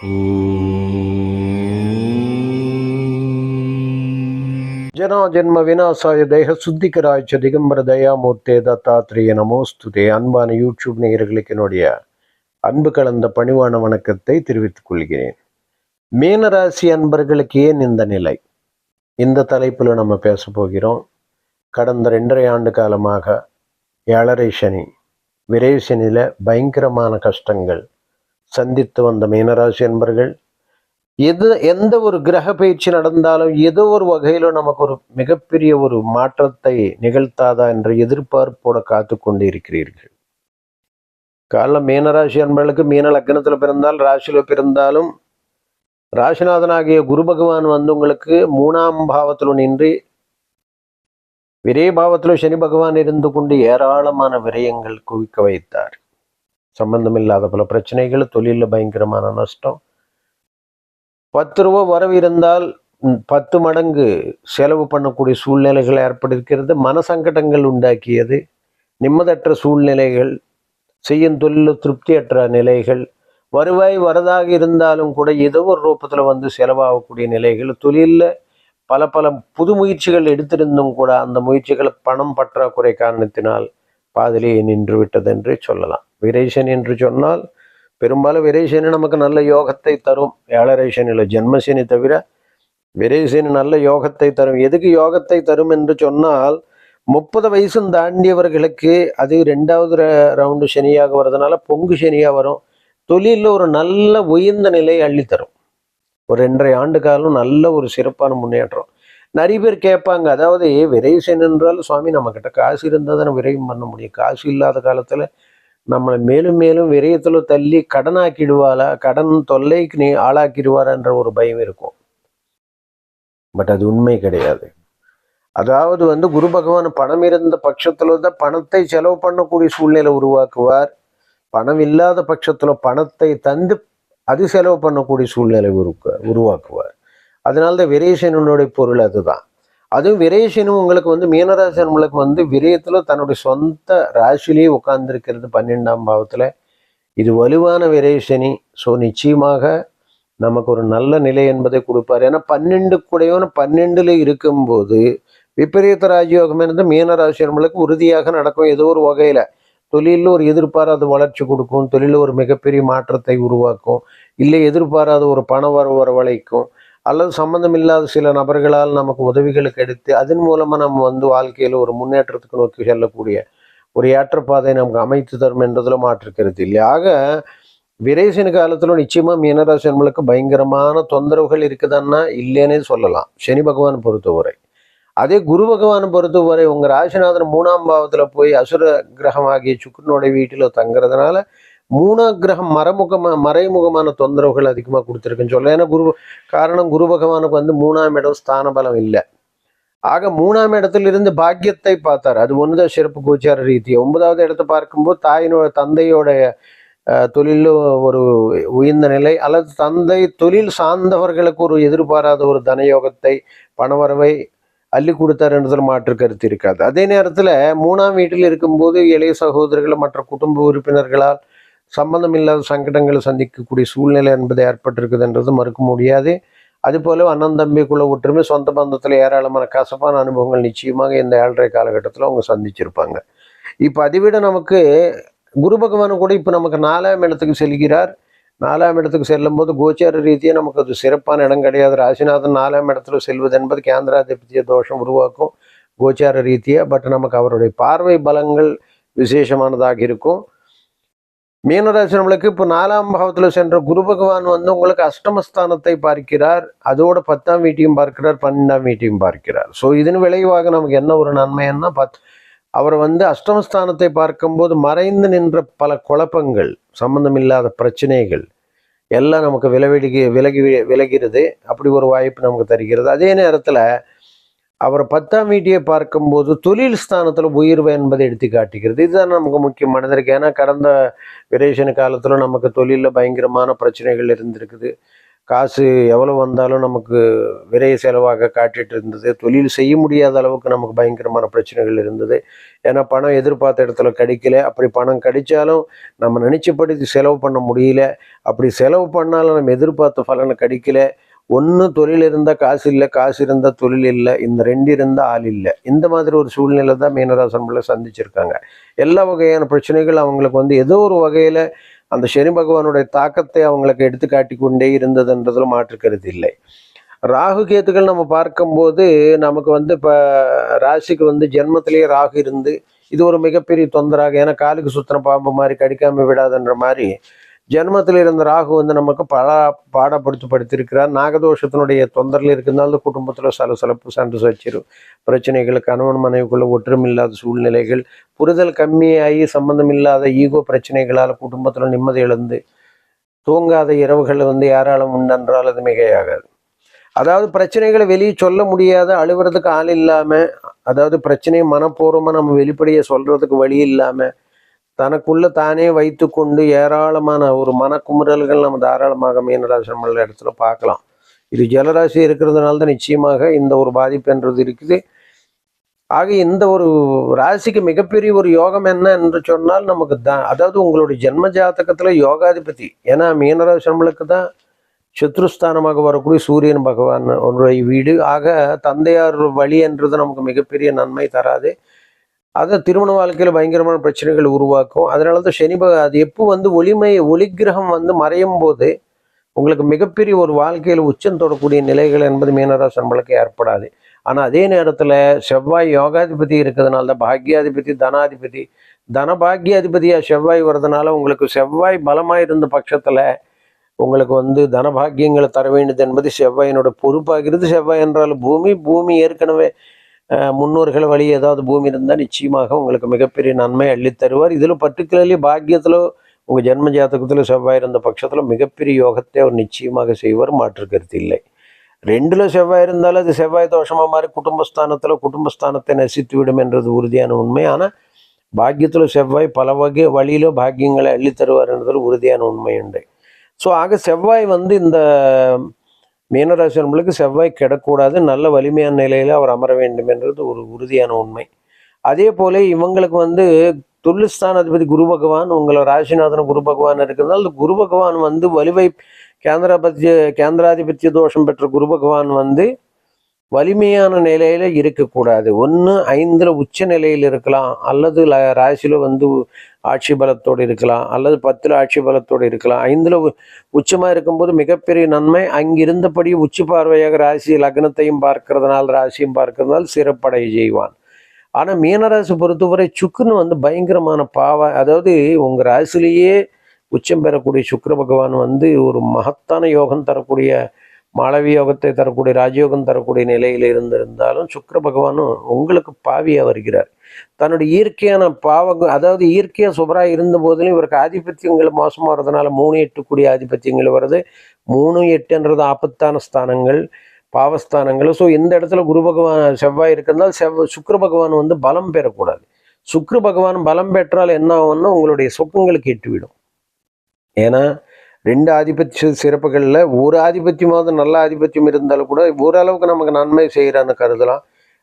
ஜனா ஜென்ம தேக சுத்திகராய்ச்ச திகம்பர தயாமூர்த்தே தத்தாத்திரேய நமோஸ்துதே அன்பான யூடியூப் நேயர்களுக்கு என்னுடைய அன்பு கலந்த பணிவான வணக்கத்தை தெரிவித்துக் கொள்கிறேன். மீனராசி அன்பர்களுக்கு ஏன் இந்த நிலை? இந்த தலைப்பில் நம்ம பேச போகிறோம். கடந்த ரெண்டரை ஆண்டு காலமாக ஏழரை சனி விரைவு சனியில் பயங்கரமான கஷ்டங்கள் சந்தித்து வந்த மீனராசி என்பர்கள் எது எந்த ஒரு கிரக பயிற்சி நடந்தாலும் ஏதோ ஒரு வகையில நமக்கு ஒரு மிகப்பெரிய ஒரு மாற்றத்தை நிகழ்த்தாதா என்ற எதிர்பார்ப்போட காத்து கொண்டு இருக்கிறீர்கள். காலைல மீனராசி அன்பர்களுக்கு மீன லக்னத்தில் பிறந்தால் ராசியில் பிறந்தாலும் ராசிநாதனாகிய குரு பகவான் வந்து உங்களுக்கு மூணாம் பாவத்தில் நின்று விரய பாவத்தில் சனி பகவான் இருந்து கொண்டு ஏராளமான விரயங்கள் குவிக்க வைத்தார். சம்பந்தமில்லாத பல பிரச்சனைகள் தொழிலில் பயங்கரமான நஷ்டம். பத்து ரூபா வரவு இருந்தால் பத்து மடங்கு செலவு பண்ணக்கூடிய சூழ்நிலைகள் ஏற்பட்டிருக்கிறது. மனசங்கடங்கள் உண்டாக்கியது. நிம்மதற்ற சூழ்நிலைகள் செய்யும் தொழிலில் திருப்தியற்ற நிலைகள் வருவாய் வரதாக இருந்தாலும் கூட ஏதோ ஒரு ரூபத்தில் வந்து செலவாகக்கூடிய நிலைகள் தொழிலில் பல பல புது முயற்சிகள் எடுத்திருந்தும் கூட அந்த முயற்சிகள் பணம் பற்றாக்குறை காரணத்தினால் பாதிலேயே நின்று விட்டதென்று சொல்லலாம். விரேசன் என்று சொன்னால் பெரும்பாலும் விரைசனி நமக்கு நல்ல யோகத்தை தரும். ஏழரை சனியில் ஜென்மசனி தவிர விரைசனி நல்ல யோகத்தை தரும். எதுக்கு யோகத்தை தரும் என்று சொன்னால் முப்பது வயசும் தாண்டியவர்களுக்கு அது ரெண்டாவது ரவுண்டு சனியாக வர்றதுனால பொங்கு சனியாக வரும். தொழிலில் ஒரு நல்ல உயர்ந்த நிலையை அள்ளித்தரும். ஒரு ரெண்டரை ஆண்டு காலம் நல்ல ஒரு சிறப்பான முன்னேற்றம். நிறைய பேர் கேட்பாங்க. அதாவது விரைசன் என்றால் சுவாமி நம்மக்கிட்ட காசு இருந்தால் தானே விரையும் பண்ண முடியும். காசு இல்லாத காலத்தில் நம்மளை மேலும் மேலும் விரயத்தில் தள்ளி கடனாக்கிடுவாளா? கடன் தொல்லைக்கு நீ ஆளாக்கிடுவாரான்ற ஒரு பயம் இருக்கும். பட் அது உண்மை கிடையாது. அதாவது வந்து குரு பகவான் பணம் இருந்த பட்சத்தில் தான் பணத்தை செலவு பண்ணக்கூடிய சூழ்நிலை உருவாக்குவார். பணம் இல்லாத பட்சத்தில் பணத்தை தந்து அது செலவு பண்ணக்கூடிய சூழ்நிலை உருக்க உருவாக்குவார். அதனால தான் விரேசனுடைய பொருள் அதுதான். அதுவும் விரேசனும் உங்களுக்கு வந்து மீனராசி நம்மளுக்கு வந்து விரயத்தில் தன்னுடைய சொந்த ராசிலேயே உட்கார்ந்துருக்கிறது பன்னெண்டாம் பாவத்தில். இது வலுவான விரேசனி ஸோ நிச்சயமாக நமக்கு ஒரு நல்ல நிலை என்பதை கொடுப்பார். ஏன்னா பன்னெண்டு கூடையோன பன்னெண்டுல இருக்கும்போது விபரீத ராஜயோகம் இருந்து மீனராசி நம்மளுக்கு உறுதியாக நடக்கும் ஏதோ ஒரு வகையில். தொழிலில் ஒரு எதிர்பாராத வளர்ச்சி கொடுக்கும். தொழிலில் ஒரு மிகப்பெரிய மாற்றத்தை உருவாக்கும். இல்லை எதிர்பாராத ஒரு பண வரவு வரவழைக்கும். அல்லது சம்பந்தம் இல்லாத சில நபர்களால் நமக்கு உதவிகளுக்கு எடுத்து அதன் மூலமாக நம்ம வந்து வாழ்க்கையில் ஒரு முன்னேற்றத்துக்கு நோக்கி செல்லக்கூடிய ஒரு ஏற்றப்பாதை நமக்கு அமைத்து தரும் என்றதில் மாற்றிருக்கிறது இல்லை ஆக விரைசின காலத்தில் நிச்சயமாக மீனராசி நம்மளுக்கு பயங்கரமான தொந்தரவுகள் இருக்குதான்னா இல்லைன்னே சொல்லலாம். சனி பகவான் பொறுத்தவரை. அதே குரு பகவான் பொறுத்தவரை உங்கள் ராசிநாதன் மூணாம் பாவத்தில் போய் அசுர கிரகமாகிய சுக்கரனுடைய வீட்டில் தங்குறதுனால மூணாம் கிரகம் மறைமுகமா மறைமுகமான தொந்தரவுகள் அதிகமாக கொடுத்துருக்குன்னு சொல்ல ஏன்னா குரு காரணம் குரு பகவானுக்கு வந்து மூணாம் இடம் ஸ்தான பலம் இல்லை. ஆக மூணாம் இடத்திலிருந்து பாக்கியத்தை பார்த்தார். அது ஒன்றுதான் சிறப்பு கோச்சார ரீதி ஒன்பதாவது இடத்தை பார்க்கும்போது தாயினோட தந்தையோடைய தொழிலில் ஒரு உயர்ந்த நிலை அல்லது தந்தை தொழில் சார்ந்தவர்களுக்கு ஒரு எதிர்பாராத ஒரு தனயோகத்தை பணவரவை அள்ளி கொடுத்தாருன்றதுல மாற்று கருத்து இருக்காது. அதே நேரத்தில் மூணாம் வீட்டில் இருக்கும்போது இளைய சகோதரர்கள் மற்ற குடும்ப உறுப்பினர்களால் சம்பந்தம் இல்லாத சங்கடங்களை சந்திக்கக்கூடிய சூழ்நிலை என்பது ஏற்பட்டிருக்குதுன்றது மறுக்க முடியாது. அதுபோல அண்ணன் தம்பிக்குள்ள ஒற்றுமை சொந்த பந்தத்தில் ஏராளமான கசப்பான அனுபவங்கள் நிச்சயமாக இந்த ஏழரை காலகட்டத்தில் அவங்க சந்திச்சிருப்பாங்க. இப்போ அதை விட நமக்கு குரு பகவான் கூட இப்போ நமக்கு நாலாம் இடத்துக்கு செல்கிறார். நாலாம் இடத்துக்கு செல்லும்போது கோச்சார ரீதியாக நமக்கு அது சிறப்பான இடம் கிடையாது. ராசிநாதன் நாலாம் இடத்துல செல்வது என்பது கேந்திராதிபத்திய தோஷம் உருவாக்கும் கோச்சார ரீதியாக பட் நமக்கு அவருடைய பார்வை பலங்கள் விசேஷமானதாக இருக்கும். மீனராசி நம்மளுக்கு இப்போ நாலாம் பாவத்தில் சென்ற குரு பகவான் வந்து உங்களுக்கு அஷ்டமஸ்தானத்தை பார்க்கிறார். அதோட பத்தாம் வீட்டையும் பார்க்கிறார் பன்னெண்டாம் வீட்டையும் பார்க்கிறார். ஸோ இதன் விளைவாக நமக்கு என்ன ஒரு நன்மைன்னா பத் அவர் வந்து அஷ்டமஸ்தானத்தை பார்க்கும்போது மறைந்து நின்ற பல குழப்பங்கள் சம்பந்தமில்லாத பிரச்சனைகள் எல்லாம் நமக்கு விலவிடுகி விலகி விலகிறது. அப்படி ஒரு வாய்ப்பு நமக்கு தருகிறது. அதே நேரத்தில் அவர் பத்தாம் வீட்டியை பார்க்கும்போது தொழில் ஸ்தானத்தில் உயர்வு என்பதை எடுத்து காட்டுகிறது இதுதான் நமக்கு முக்கியமானது இருக்குது ஏன்னா கடந்த விரேஷன் காலத்தில் நமக்கு தொழிலில் பயங்கரமான பிரச்சனைகள் இருந்திருக்குது. காசு எவ்வளோ வந்தாலும் நமக்கு விரைய செலவாக காட்டிட்டு இருந்தது. தொழில் செய்ய முடியாத அளவுக்கு நமக்கு பயங்கரமான பிரச்சனைகள் இருந்தது. ஏன்னா பணம் எதிர்பார்த்த இடத்துல கிடைக்கல. அப்படி பணம் கிடைச்சாலும் நம்ம நினச்சபடி செலவு பண்ண முடியல. அப்படி செலவு பண்ணாலும் நம்ம எதிர்பார்த்த பலனை கிடைக்கல. ஒன்று தொழில் இருந்தால் காசு இல்லை காசு இருந்தால் தொழில் இல்லை இந்த ரெண்டு இருந்தால் ஆள் இல்லை. இந்த மாதிரி ஒரு சூழ்நிலை தான் மீனராசன் பிள்ளை சந்திச்சிருக்காங்க. எல்லா வகையான பிரச்சனைகள் அவங்களுக்கு வந்து ஏதோ ஒரு வகையில் அந்த சனி பகவானுடைய தாக்கத்தை அவங்களுக்கு எடுத்து காட்டி கொண்டே இருந்ததுன்றதில் மாற்றுக்கிறது இல்லை. ராகு கேத்துக்கள் நம்ம பார்க்கும்போது நமக்கு வந்து இப்போ ராசிக்கு வந்து ஜென்மத்திலேயே ராகு இருந்து இது ஒரு மிகப்பெரிய தொந்தராக ஏன்னா காலுக்கு சுத்தின பாம்பு மாதிரி கடிக்காமல் விடாதுன்ற மாதிரி ஜென்மத்தில் இருந்த ராகு வந்து நமக்கு பல பாடப்படுத்தப்படுத்திருக்கிறார் நாகதோஷத்தினுடைய தொந்தரில் இருக்கிறதால குடும்பத்தில் சலசலப்பு சண்டை சச்சிரும் பிரச்சனைகள் கணவன் மனைவிக்குள்ள ஒற்றுமை இல்லாத சூழ்நிலைகள் புரிதல் கம்மியாகி சம்பந்தம் இல்லாத ஈகோ பிரச்சனைகளால் குடும்பத்தில் நிம்மதி இழந்து தூங்காத இரவுகள் வந்து யாராலும் உண்டென்றால் அது மிகையாகாது. அதாவது பிரச்சனைகளை வெளியே சொல்ல முடியாத அழுவுறதுக்கு ஆள் இல்லாமல் அதாவது பிரச்சனையை மனப்பூர்வமாக நம்ம வெளிப்படையை சொல்கிறதுக்கு வழி இல்லாமல் தனக்குள்ள தானே வைத்துக்கொண்டு ஏராளமான ஒரு மனக்குமுறல்கள் நம்ம தாராளமாக மீனராசி இடத்துல பார்க்கலாம். இது ஜலராசி இருக்கிறதுனால தான் நிச்சயமாக இந்த ஒரு பாதிப்புன்றது இருக்குது. ஆக இந்த ஒரு ராசிக்கு மிகப்பெரிய ஒரு யோகம் என்ன என்று சொன்னால் நமக்கு தான் அதாவது உங்களுடைய ஜென்ம ஜாதகத்தில் யோகாதிபதி. ஏன்னா மீனராசிரமங்களுக்கு தான் சத்ருஸ்தானமாக வரக்கூடிய சூரியன் பகவான் உன்னுடைய வீடு. ஆக தந்தையார் வழி என்றது நமக்கு மிகப்பெரிய நன்மை தராது. அதை திருமண வாழ்க்கையில் பயங்கரமான பிரச்சனைகள் உருவாக்கும். அதனால தான் சனி பக அது எப்போ வந்து ஒளிமை ஒளிக்கிரகம் வந்து மறையும் போது உங்களுக்கு மிகப்பெரிய ஒரு வாழ்க்கையில் உச்சம் தொடக்கூடிய நிலைகள் என்பது மீனராசி நம்மளுக்கு ஏற்படாது. ஆனால் அதே நேரத்தில் செவ்வாய் யோகாதிபதி இருக்கிறதுனால தான் பாக்யாதிபதி தனாதிபதி தனபாக்யாதிபதியாக செவ்வாய் வர்றதுனால உங்களுக்கு செவ்வாய் பலமாக இருந்த பட்சத்தில் உங்களுக்கு வந்து தனபாக்கியங்களை தர வேண்டியது என்பது செவ்வாயினோட பொறுப்பாகிறது. செவ்வாய் என்றால் பூமி பூமி ஏற்கனவே முன்னோர்கள் வழி ஏதாவது பூமி இருந்தால் நிச்சயமாக உங்களுக்கு மிகப்பெரிய நன்மை அள்ளித் தருவார். இதில் பர்டிகுலர்லி பாக்கியத்தில் உங்கள் ஜென்ம ஜாதகத்தில் செவ்வாய் இருந்த பட்சத்தில் மிகப்பெரிய யோகத்தை அவர் நிச்சயமாக செய்வார் மாற்று கருத்து இல்லை. ரெண்டில் செவ்வாய் இருந்தாலும் அது செவ்வாய் தோஷமாக மாதிரி குடும்பஸ்தானத்தில் குடும்பஸ்தானத்தை நசித்து விடும் என்றது உறுதியான உண்மை. ஆனால் பாக்கியத்தில் செவ்வாய் பல வகை வழியில பாக்கியங்களை அள்ளித் தருவார் என்றதில் உறுதியான உண்மை உண்டு. ஸோ ஆக செவ்வாய் வந்து இந்த மீனராசி நம்மளுக்கு செவ்வாய் கிடக்கூடாது. நல்ல வலிமையான நிலையில் அவர் அமர வேண்டும் என்றது ஒரு உறுதியான உண்மை. அதே போல இவங்களுக்கு வந்து துல்லிஸ்தான் அதிபதி குரு பகவான் உங்களை ராசிநாதன் குரு பகவான் இருக்கிறதுனால அந்த குரு பகவான் வந்து வலிவை கேந்திராபத்திய கேந்திராதிபத்திய தோஷம் பெற்ற குரு பகவான் வந்து வலிமையான நிலையில இருக்கக்கூடாது. ஒன்று ஐந்துல உச்ச நிலையில் இருக்கலாம். அல்லது ராசியில் ராசியில வந்து ஆட்சி பலத்தோடு இருக்கலாம். அல்லது பத்துல ஆட்சி பலத்தோடு இருக்கலாம். ஐந்துல உ- இருக்கும்போது மிகப்பெரிய நன்மை. அங்கிருந்தபடி உச்சி பார்வையாக ராசி லக்னத்தையும் பார்க்கறதுனால ராசியும் பார்க்கறதுனால சிறப்படை செய்வான். ஆனால் மீனராசி பொறுத்தவரை சுக்குன்னு வந்து பயங்கரமான பாவ அதாவது உங்கள் ராசிலேயே உச்சம் பெறக்கூடிய சுக்கர பகவான் வந்து ஒரு மகத்தான யோகம் தரக்கூடிய மாளவி யோகத்தை தரக்கூடிய ராஜயோகம் தரக்கூடிய நிலையில் இருந்திருந்தாலும் சுக்கர பகவானும் உங்களுக்கு பாவியாக வருகிறார். தன்னுடைய இயற்கையான பாவங்கள் அதாவது இயற்கையாக சுபராக இருந்த போதிலும் இவருக்கு ஆதிபத்தியங்கள் மோசமாக வர்றதுனால மூணு எட்டு கூடிய ஆதிபத்தியங்கள் வருது. மூணு எட்டுன்றது ஆபத்தான ஸ்தானங்கள் பாவஸ்தானங்கள். ஸோ இந்த இடத்துல குரு பகவான் செவ்வாய் இருக்கிறதால் செவ் சுக்கர பகவான் வந்து பலம் பெறக்கூடாது. சுக்கர பகவான் பலம் பெற்றால் என்ன ஆகும்னா உங்களுடைய சொப்பங்களுக்கு எட்டுவிடும் ஏன்னா ரெண்டு ஆதிபத்திய சிறப்புகளில் ஒரு ஆதிபத்தியமாவது நல்ல ஆதிபத்தியம் இருந்தாலும் கூட ஓரளவுக்கு நமக்கு நன்மை செய்கிறான்னு கருதலாம்.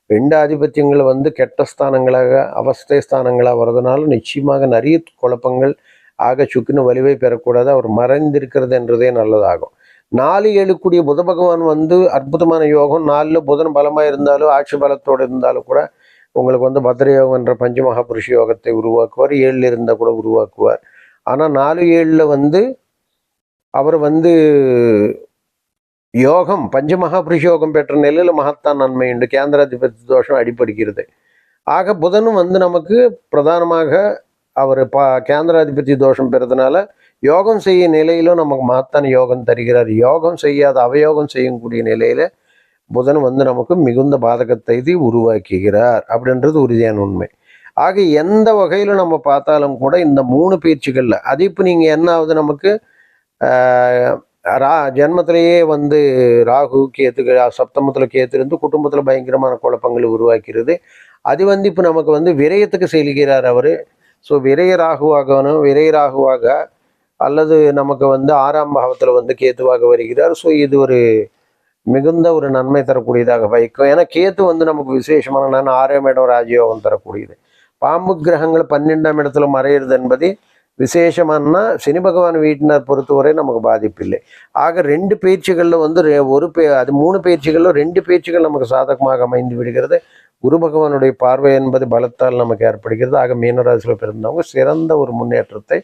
ரெண்டு ஆதிபத்தியங்கள் வந்து கெட்ட ஸ்தானங்களாக அவஸ்தை ஸ்தானங்களாக வர்றதுனால நிச்சயமாக நிறைய குழப்பங்கள் ஆக சுக்குன்னு வலிவை பெறக்கூடாது. அவர் மறைந்திருக்கிறது என்றதே நல்லதாகும். நாலு ஏழுக்கூடிய புத பகவான் வந்து அற்புதமான யோகம். நாலில் புதன் பலமாக இருந்தாலும் ஆட்சி பலத்தோடு இருந்தாலும் கூட உங்களுக்கு வந்து பத்ர என்ற பஞ்சமகா புருஷ யோகத்தை உருவாக்குவார். ஏழில் இருந்தால் கூட உருவாக்குவார். ஆனால் நாலு ஏழில் வந்து அவர் வந்து யோகம் பஞ்சமகாபுருஷ யோகம் பெற்ற நிலையில் மகத்தான் நன்மை உண்டு. கேந்திராதிபதி தோஷம் அடிப்படுகிறது ஆக புதனும் வந்து நமக்கு பிரதானமாக அவர் பா கேந்திராதிபதி தோஷம் பெறதுனால யோகம் செய்ய நிலையிலும் நமக்கு மகத்தான யோகம் தருகிறார். யோகம் செய்யாத அவயோகம் செய்யக்கூடிய நிலையில புதன் வந்து நமக்கு மிகுந்த பாதகத்தை இது உருவாக்குகிறார் அப்படின்றது உறுதியான உண்மை. ஆக எந்த வகையில் நம்ம பார்த்தாலும் கூட இந்த மூணு பேச்சுகளில் அது இப்போ நீங்கள் என்ன ஆகுது நமக்கு ரா ஜென்மத்திலேயே வந்து ராகு கேத்து சப்தமத்தில் கேத்து இருந்து குடும்பத்தில் பயங்கரமான குழப்பங்களை உருவாக்கிறது. அது வந்து இப்போ நமக்கு வந்து விரயத்துக்கு செல்கிறார் அவர். ஸோ விரய ராகுவாகவனும் விரய ராகுவாக அல்லது நமக்கு வந்து ஆறாம் பாவத்தில் வந்து கேத்துவாக வருகிறார். ஸோ இது ஒரு மிகுந்த ஒரு நன்மை தரக்கூடியதாக வைக்கும். ஏன்னா கேத்து வந்து நமக்கு விசேஷமான நான் ஆறாம் இடம் ராஜயோகம் தரக்கூடியது. பாம்பு கிரகங்கள் பன்னெண்டாம் இடத்துல மறையிறது என்பது விசேஷமானா சனி பகவான் வீட்டினர் பொறுத்தவரை நமக்கு பாதிப்பு இல்லை ஆக ரெண்டு பேச்சுகளில் வந்து ஒரு பே அது மூணு பேச்சுகளில் ரெண்டு பேச்சுகள் நமக்கு சாதகமாக அமைந்து விடுகிறது. குரு பகவானுடைய பார்வை என்பது பலத்தால் நமக்கு ஏற்படுகிறது. ஆக மீனராசியில் பிறந்தவங்க சிறந்த ஒரு முன்னேற்றத்தை